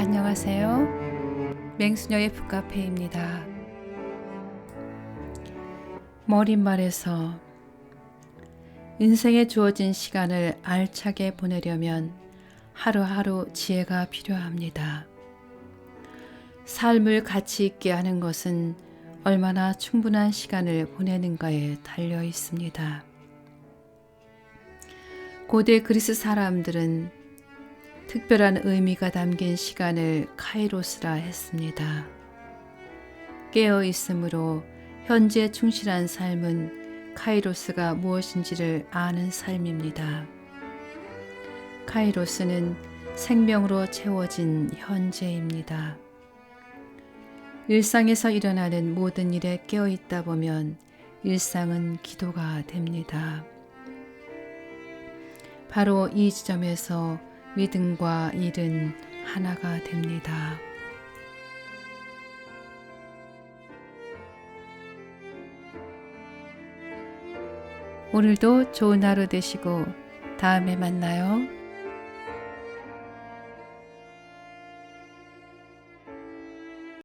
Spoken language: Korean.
안녕하세요. 맹수녀의 북카페입니다. 머릿말에서 인생에 주어진 시간을 알차게 보내려면 하루하루 지혜가 필요합니다. 삶을 가치 있게 하는 것은 얼마나 충분한 시간을 보내는가에 달려 있습니다. 고대 그리스 사람들은 특별한 의미가 담긴 시간을 카이로스라 했습니다. 깨어 있으므로 현재 충실한 삶은 카이로스가 무엇인지를 아는 삶입니다. 카이로스는 생명으로 채워진 현재입니다. 일상에서 일어나는 모든 일에 깨어 있다 보면 일상은 기도가 됩니다. 바로 이 지점에서 믿음과 일은 하나가 됩니다. 오늘도 좋은 하루 되시고 다음에 만나요.